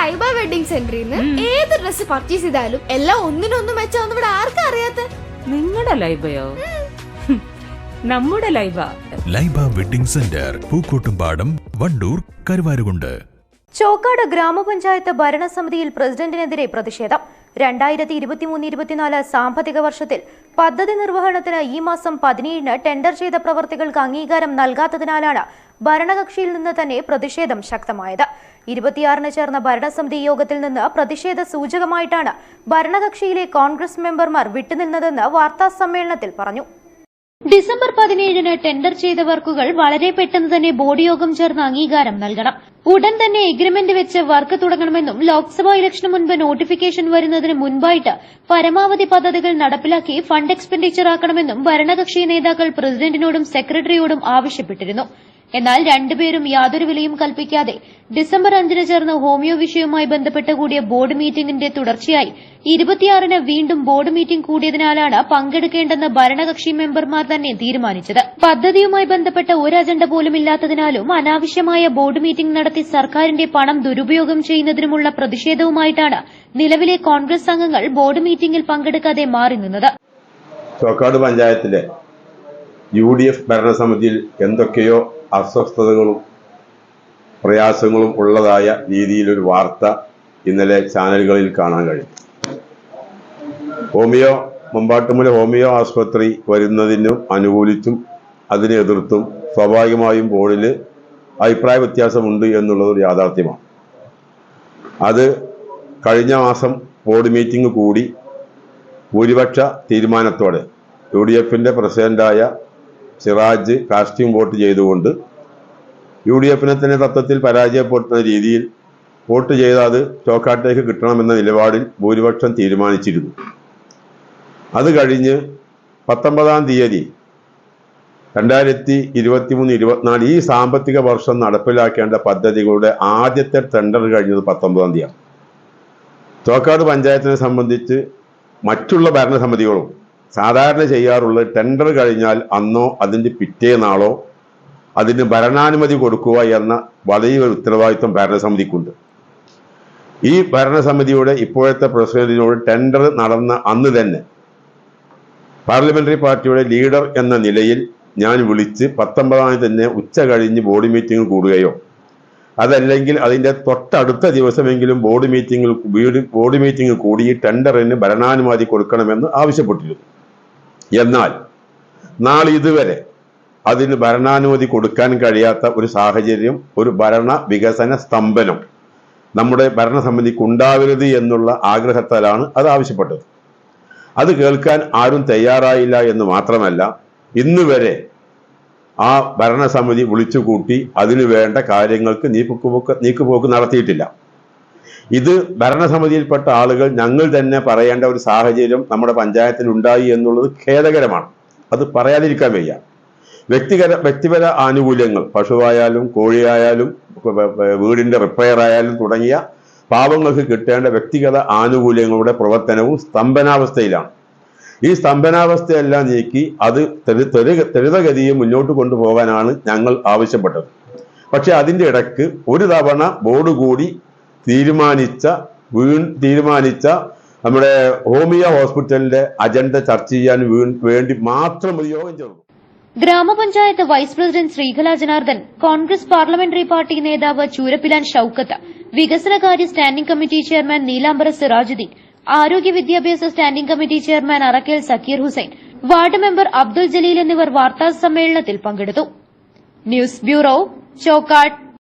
Laiba wedding സെന്ററിൽ നിന്ന് ഏത് ഡ്രസ് പർച്ചേസ് ചെയ്താലും എല്ലാം ഒന്നിനൊന്നും മെച്ചാന്ന് ഇവിടെ ആർക്കും അറിയാത്ത? നിങ്ങളുടെ ലൈബയോ? നമ്മുടെ Laiba. Laiba wedding centre Pookkottumpadam Wandoor Karuvarakundu. Chokkad ഗ്രാമപഞ്ചായത്ത് ഭരണസമിതിയിൽ പ്രസിഡന്റിനെതിരെ പ്രതിഷേധം. രണ്ടായിരത്തി ഇരുപത്തിമൂന്ന് ഇരുപത്തിനാല് സാമ്പത്തിക വർഷത്തിൽ പദ്ധതി നിർവഹണത്തിന് ഈ മാസം പതിനേഴിന് ടെൻഡർ ചെയ്ത പ്രവർത്തികൾക്ക് അംഗീകാരം നൽകാത്തതിനാലാണ് ഭരണകക്ഷിയിൽ നിന്ന് തന്നെ പ്രതിഷേധം ശക്തമായത്. ഇരുപത്തിയാറിന് ചേർന്ന ഭരണസമിതി യോഗത്തിൽ നിന്ന് പ്രതിഷേധ സൂചകമായിട്ടാണ് ഭരണകക്ഷിയിലെ കോൺഗ്രസ് മെമ്പർമാർ വിട്ടുനിന്നതെന്ന് വാർത്താ സമ്മേളനത്തിൽ പറഞ്ഞു. ഡിസംബർ പതിനേഴിന് ടെൻഡർ ചെയ്ത വർക്കുകൾ വളരെ പെട്ടെന്ന് തന്നെ ബോർഡ് യോഗം ചേർന്ന് അംഗീകാരം നൽകണം. ഉടൻ തന്നെ എഗ്രിമെന്റ് വെച്ച് വർക്ക് തുടങ്ങണമെന്നും ലോക്സഭാ ഇലക്ഷന് മുൻപ് നോട്ടിഫിക്കേഷൻ വരുന്നതിന് മുൻപായിട്ട് പരമാവധി പദ്ധതികൾ നടപ്പിലാക്കി ഫണ്ട് എക്സ്പെൻഡിച്ചർ ആക്കണമെന്നും ഭരണകക്ഷി നേതാക്കൾ പ്രസിഡന്റിനോടും സെക്രട്ടറിയോടും ആവശ്യപ്പെട്ടിരുന്നു. എന്നാൽ രണ്ടുപേരും യാതൊരു വിലയും കൽപ്പിക്കാതെ ഡിസംബർ അഞ്ചിന് ചേർന്ന ഹോമിയോ വിഷയവുമായി ബന്ധപ്പെട്ട് കൂടിയ ബോർഡ് മീറ്റിംഗിന്റെ തുടർച്ചയായി ഇരുപത്തിയാറിന് വീണ്ടും ബോർഡ് മീറ്റിംഗ് കൂടിയതിനാലാണ് പങ്കെടുക്കേണ്ടെന്ന് ഭരണകക്ഷി മെമ്പർമാർ തന്നെ തീരുമാനിച്ചത്. പദ്ധതിയുമായി ബന്ധപ്പെട്ട ഒരു അജണ്ട പോലും ഇല്ലാത്തതിനാലും അനാവശ്യമായ ബോർഡ് മീറ്റിംഗ് നടത്തി സർക്കാരിന്റെ പണം ദുരുപയോഗം ചെയ്യുന്നതിനുമുള്ള പ്രതിഷേധവുമായിട്ടാണ് നിലവിലെ കോൺഗ്രസ് അംഗങ്ങൾ ബോർഡ് മീറ്റിംഗിൽ പങ്കെടുക്കാതെ മാറി നിന്നത്. ചോക്കാട് പഞ്ചായത്തിലെ യു ഡി എഫ് ഭരണസമിതിയിൽ എന്തൊക്കെയോ അസ്വസ്ഥതകളും പ്രയാസങ്ങളും ഉള്ളതായ രീതിയിലൊരു വാർത്ത ഇന്നലെ ചാനലുകളിൽ കാണാൻ കഴിഞ്ഞു ഹോമിയോ മുമ്പാട്ടുമുല ഹോമിയോ ആസ്പത്രി വരുന്നതിനും അനുകൂലിച്ചും അതിനെ എതിർത്തും സ്വാഭാവികമായും ബോർഡിൽ അഭിപ്രായ വ്യത്യാസമുണ്ട് എന്നുള്ളത് ഒരു യാഥാർത്ഥ്യമാണ്. അത് കഴിഞ്ഞ മാസം ബോർഡ് മീറ്റിംഗ് കൂടി ഭൂരിപക്ഷ തീരുമാനത്തോടെ യു ഡി എഫിന്റെ പ്രസിഡന്റായ സിറാജ് കാസ്റ്റിംഗ് വോട്ട് ചെയ്തുകൊണ്ട് യു ഡി എഫിനെ തന്നെ തത്വത്തിൽ പരാജയപ്പെടുത്തുന്ന രീതിയിൽ വോട്ട് ചെയ്ത് അത് ചോക്കാട്ടിലേക്ക് കിട്ടണമെന്ന നിലപാടിൽ ഭൂരിപക്ഷം തീരുമാനിച്ചിരുന്നു. അത് കഴിഞ്ഞ് പത്തൊമ്പതാം തീയതി രണ്ടായിരത്തി ഇരുപത്തി മൂന്ന് ഇരുപത്തിനാല് ഈ സാമ്പത്തിക വർഷം നടപ്പിലാക്കേണ്ട പദ്ധതികളുടെ ആദ്യത്തെ ടെൻഡർ കഴിഞ്ഞത് പത്തൊമ്പതാം തീയതി ചോക്കാട് പഞ്ചായത്തിനെ സംബന്ധിച്ച് മറ്റുള്ള ഭരണസമിതികളും സാധാരണ ചെയ്യാറുള്ളത് ടെൻഡർ കഴിഞ്ഞാൽ അന്നോ അതിന്റെ പിറ്റേ നാളോ അതിന് ഭരണാനുമതി കൊടുക്കുക എന്ന വലിയൊരു ഉത്തരവാദിത്വം ഭരണസമിതിക്കുണ്ട്. ഈ ഭരണസമിതിയുടെ ഇപ്പോഴത്തെ പ്രസിഡന്റിനോട് ടെൻഡർ നടന്ന അന്ന് തന്നെ പാർലമെന്ററി പാർട്ടിയുടെ ലീഡർ എന്ന നിലയിൽ ഞാൻ വിളിച്ച് പത്തൊമ്പതാം തന്നെ ഉച്ച കഴിഞ്ഞ് ബോർഡ് മീറ്റിംഗ് കൂടുകയോ അതല്ലെങ്കിൽ അതിന്റെ തൊട്ടടുത്ത ദിവസമെങ്കിലും ബോർഡ് മീറ്റിംഗിൽ ബോർഡ് മീറ്റിംഗ് കൂടി ടെൻഡറിന് ഭരണാനുമതി കൊടുക്കണമെന്ന് ആവശ്യപ്പെട്ടിരുന്നു. എന്നാൽ നാളെ ഇതുവരെ അതിന് ഭരണാനുമതി കൊടുക്കാൻ കഴിയാത്ത ഒരു സാഹചര്യം ഒരു ഭരണ വികസന സ്തംഭനം നമ്മുടെ ഭരണസമിതിക്ക് ഉണ്ടാവരുത് എന്നുള്ള ആഗ്രഹത്താലാണ് അത് ആവശ്യപ്പെട്ടത്. അത് കേൾക്കാൻ ആരും തയ്യാറായില്ല എന്ന് മാത്രമല്ല ഇന്ന് വരെ ആ ഭരണസമിതി വിളിച്ചുകൂട്ടി അതിനു വേണ്ട കാര്യങ്ങൾക്ക് നീക്കുപോക്ക് നീക്കുപോക്ക് നടത്തിയിട്ടില്ല. ഇത് ഭരണസമിതിയിൽപ്പെട്ട ആളുകൾ ഞങ്ങൾ തന്നെ പറയേണ്ട ഒരു സാഹചര്യം നമ്മുടെ പഞ്ചായത്തിൽ ഉണ്ടായി എന്നുള്ളത് ഖേദകരമാണ്. അത് പറയാതിരിക്കാൻ വയ്യ. വ്യക്തിഗത വ്യക്തിപര ആനുകൂല്യങ്ങൾ പശുവായാലും കോഴിയായാലും വീടിന്റെ റിപ്പയർ ആയാലും തുടങ്ങിയ പാവങ്ങൾക്ക് കിട്ടേണ്ട വ്യക്തിഗത ആനുകൂല്യങ്ങളുടെ പ്രവർത്തനവും സ്തംഭനാവസ്ഥയിലാണ്. ഈ സ്തംഭനാവസ്ഥയെല്ലാം നീക്കി അത് ത്വരിതഗതിയെ മുന്നോട്ട് കൊണ്ടുപോകാനാണ് ഞങ്ങൾ ആവശ്യപ്പെട്ടത്. പക്ഷെ അതിന്റെ ഇടയ്ക്ക് ഒരു തവണ ബോർഡ് കൂടി തീരുമാനിച്ച വീ തീരുമാനിച്ച നമ്മുടെ ഹോമിയോ ഹോസ്പിറ്റലിന്റെ അജണ്ട ചർച്ച ചെയ്യാൻ വേണ്ടി മാത്രം ഒരു യോഗം ചേർന്നു ഗ്രാമപഞ്ചായത്ത് vice president Sreekala Janardhan Congress parliamentary party നേതാവ് ചൂരപ്പിലാൻ ഷൌക്കത്ത് വികസനകാര്യ standing committee chairman Neelambara Sirajuddin ആരോഗ്യ വിദ്യാഭ്യാസ standing committee chairman Arakkel Sakkeer Hussain ward member Abdul Jaleel എന്നിവർ വാർത്താ സമ്മേളനത്തിൽ പങ്കെടുത്തു. News bureau Chokkad.